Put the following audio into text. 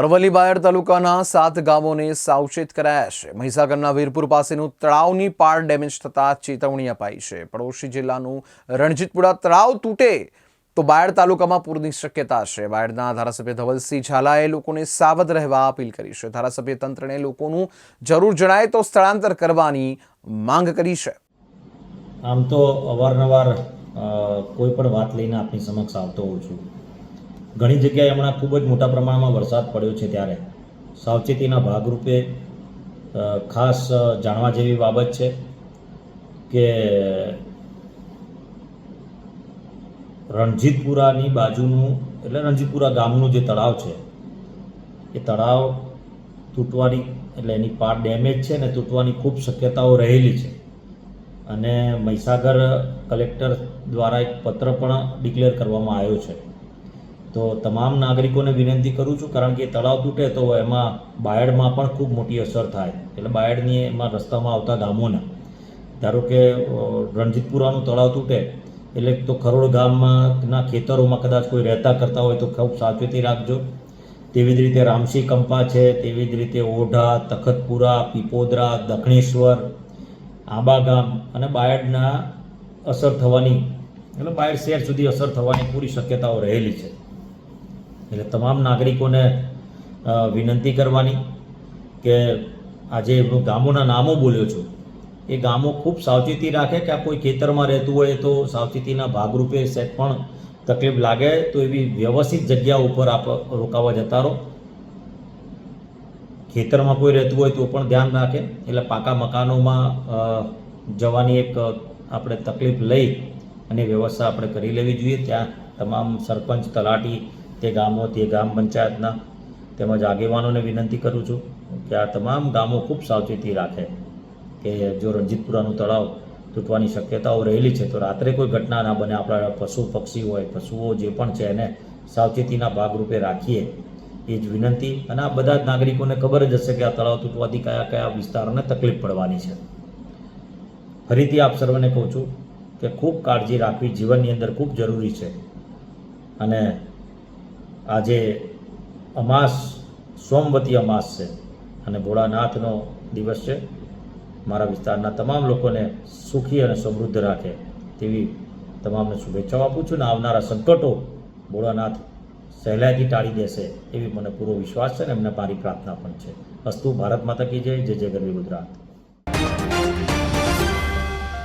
અરવલ્લી બાયડ તાલુકાના સાત ગામોને સાવચેત કરાયા છે. મહીસાગરના વીરપુર પાસેનું તળાવની પાર ડેમેજ થતા ચેતવણી અપાઈ છે. પડોશી જિલ્લાનું રણજીતપુરા તળાવ તૂટે તો બાયડ તાલુકામાં પૂરની શક્યતા છે. બાયડના ધારાસભ્ય ધવલસિંહ ઝાલાએ લોકોને સાવધ રહેવા અપીલ કરી છે. ધારાસભ્ય તંત્રને લોકોનું જરૂર જણાય તો સ્થળાંતર કરવાની માંગ કરી છે. આમ તો અવારનવાર કોઈ પણ વાત લઈને આપની સમક્ષ આવતો હોઉં છું. ઘણી જગ્યાએ હમણાં ખૂબ જ મોટા પ્રમાણમાં વરસાદ પડ્યો છે ત્યારે. સાવચેતીના ભાગરૂપે ખાસ જાણવા જેવી બાબત છે કે, રણજીતપુરાની બાજુનું, એટલે રણજીતપુરા ગામનું જે તળાવ છે, એ તળાવ તૂટવાની, એટલે એની પાર ડેમેજ છે ને તૂટવાની ખૂબ શક્યતાઓ રહેલી છે. અને મહીસાગર કલેક્ટર દ્વારા એક પત્ર પણ ડિક્લેર કરવામાં આવ્યો છે. તો તમામ નાગરિકોને વિનંતી કરું છું, કારણ કે તળાવ તૂટે તો એમાં બાયડમાં પણ ખૂબ મોટી અસર થાય. એટલે બાયડની એમાં રસ્તામાં આવતા ગામોને. ધારો કે રણજીતપુરાનું તળાવ તૂટે, એટલે તો ખરોડ ગામના ખેતરોમાં કદાચ કોઈ રહેતા કરતા હોય તો ખૂબ સાવચેતી રાખજો. તેવી જ રીતે રામસી કંપા છે, તેવી જ રીતે ઓઢા, તખતપુરા, પીપોદરા, દક્ષિણેશ્વર, આંબા ગામ અને બાયડના અસર થવાની, એટલે બાયડ શહેર સુધી અસર થવાની પૂરી શક્યતાઓ રહેલી છે. એટલે તમામ નાગરિકોને વિનંતી કરવાની કે આજે ગામોના નામો બોલ્યો છું. એ ગામો ખૂબ સાવચેતી રાખે કે આ કોઈ ખેતરમાં રહેતું હોય તો સાવચેતીના ભાગરૂપે સેટ પણ તકલીફ લાગે તો એવી વ્યવસ્થિત જગ્યા ઉપર આપ રોકાવા જતા રહો. ખેતરમાં કોઈ રહેતું હોય તો પણ ધ્યાન રાખે. એટલે પાકા મકાનોમાં જવાની એક આપણે તકલીફ લઈ અને વ્યવસ્થા આપણે કરી લેવી જોઈએ. ત્યાં તમામ સરપંચ, તલાટી તે ગામો, તે ગામ પંચાયતના તેમજ આગેવાનોને વિનંતી કરું છું કે આ તમામ ગામો ખૂબ સાવચેતી રાખે કે જો રણજીતપુરાનું તળાવ તૂટવાની શક્યતાઓ રહેલી છે, તો રાત્રે કોઈ ઘટના ના બને. આપણા પશુ, પક્ષી હોય, પશુઓ જે પણ છે, એને સાવચેતીના ભાગરૂપે રાખીએ. એ જ વિનંતી અને આ બધા જ નાગરિકોને ખબર જ હશે કે આ તળાવ તૂટવાથી કયા કયા વિસ્તારોને તકલીફ પડવાની છે. ફરીથી આપ સર્વને કહું છું કે ખૂબ કાળજી રાખવી જીવનની અંદર ખૂબ જરૂરી છે. અને આજે અમાસ, સોમવતી અમાસ છે અને ભોળાનાથનો દિવસ છે. મારા વિસ્તારના તમામ લોકોને સુખી અને સમૃદ્ધ રાખે તેવી તમામને શુભેચ્છાઓ આપું છું ને આવનારા સંકટો ભોળાનાથ સહેલાઈથી ટાળી દેશે એવી મને પૂરો વિશ્વાસ છે ને એમને મારી પ્રાર્થના પણ છે. અસ્તુ ભારત માતા કી જય જય જય ગરવી ગુજરાત.